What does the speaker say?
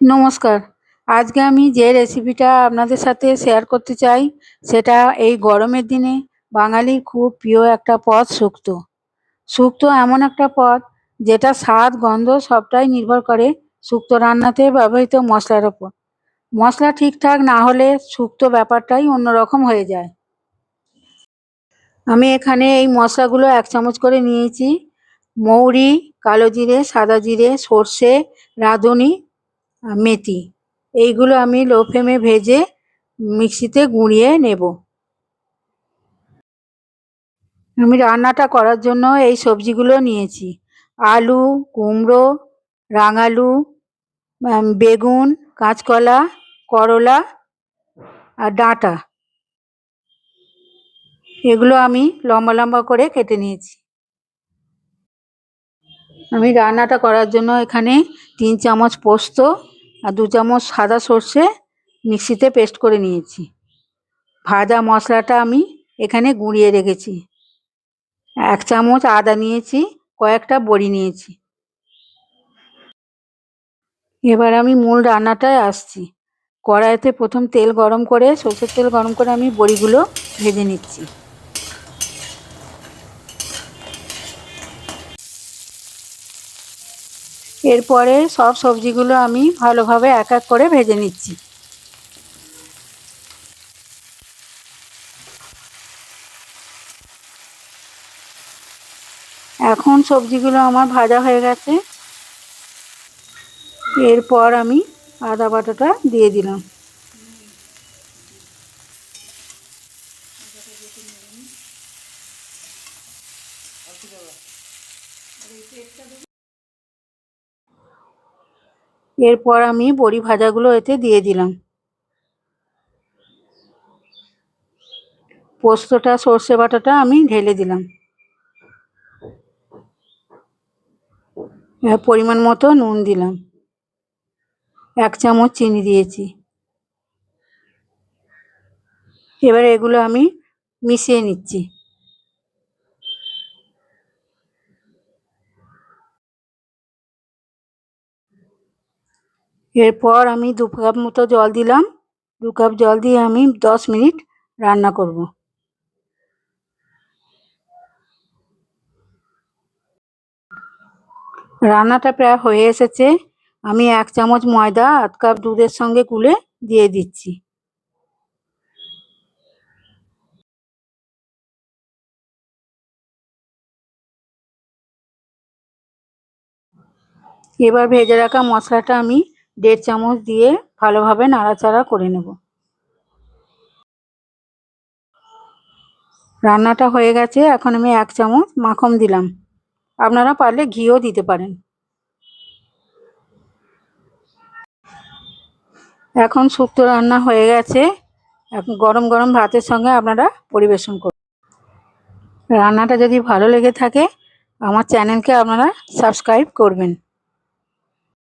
নমস্কার। আজকে আমি যে রেসিপিটা আপনাদের সাথে শেয়ার করতে চাই, সেটা এই গরমের দিনে বাঙালির খুব প্রিয় একটা পদ শুক্তো। শুক্তো এমন একটা পদ, যেটা স্বাদ, গন্ধ সবটাই নির্ভর করে শুক্তো রান্নাতে ব্যবহৃত মশলার ওপর। মশলা ঠিকঠাক না হলে শুক্তো ব্যাপারটাই অন্যরকম হয়ে যায়। আমি এখানে এই মশলাগুলো এক চামচ করে নিয়েছি। মৌরি, কালো জিরে, সাদা জিরে, সর্ষে, রাঁধুনি মেথি। এইগুলো আমি লো ফ্লেমে ভেজে মিক্সিতে গুঁড়িয়ে নেব। আমি রান্নাটা করার জন্য এই সবজিগুলো নিয়েছি। আলু, কুমড়ো, রাঙালু বেগুন, কাঁচকলা, করলা আর ডাঁটা। এগুলো আমি লম্বা লম্বা করে কেটে নিয়েছি। আমি রান্নাটা করার জন্য এখানে তিন চামচ পোস্ত আর দু চামচ সাদা সর্ষে মিক্সিতে পেস্ট করে নিয়েছি। ভাজা মশলাটা আমি এখানে গুঁড়িয়ে রেখেছি। এক চামচ আদা নিয়েছি, কয়েকটা বড়ি নিয়েছি। এবার আমি মূল রান্নাটায় আসছি। কড়াইতে প্রথম তেল গরম করে সর্ষের তেল গরম করে আমি বড়িগুলো ভেজে নিচ্ছি। এরপরে সব সবজিগুলো আমি ভালোভাবে এক এক করে ভেজে নিচ্ছি। এখন সবজিগুলো আমার ভাজা হয়ে গেছে। এরপর আমি আদা বাটাটা দিয়ে দিলাম। এরপর আমি বড়ি ভাজাগুলো এতে দিয়ে দিলাম। পোস্তটা, সর্ষে বাটাটা আমি ঢেলে দিলাম। পরিমাণ মতো নুন দিলাম। এক চামচ চিনি দিয়েছি। এবার এগুলো আমি মিশিয়ে নিচ্ছি। এরপর আমি দু কাপ মতো জল দিলাম। দু কাপ জল দিয়ে আমি দশ মিনিট রান্না করব। রান্নাটা প্রায় হয়ে এসেছে। আমি এক চামচ ময়দা, আধ কাপ দুধের সঙ্গে গুলে দিয়ে দিচ্ছি। এবার ভেজে রাখা মশলাটা আমি দেড় চামচ দিয়ে ভালোভাবে নাড়াচাড়া করে নেব। রান্নাটা হয়ে গেছে, এখন আমি এক চামচ মাখন দিলাম। আপনারা পারলে ঘিও দিতে পারেন। এখন শুক্তো রান্না হয়ে গেছে, এখন গরম গরম ভাতের সঙ্গে আপনারা পরিবেশন করুন। রান্নাটা যদি ভালো লেগে থাকে, আমার চ্যানেলকে আপনারা সাবস্ক্রাইব করবেন।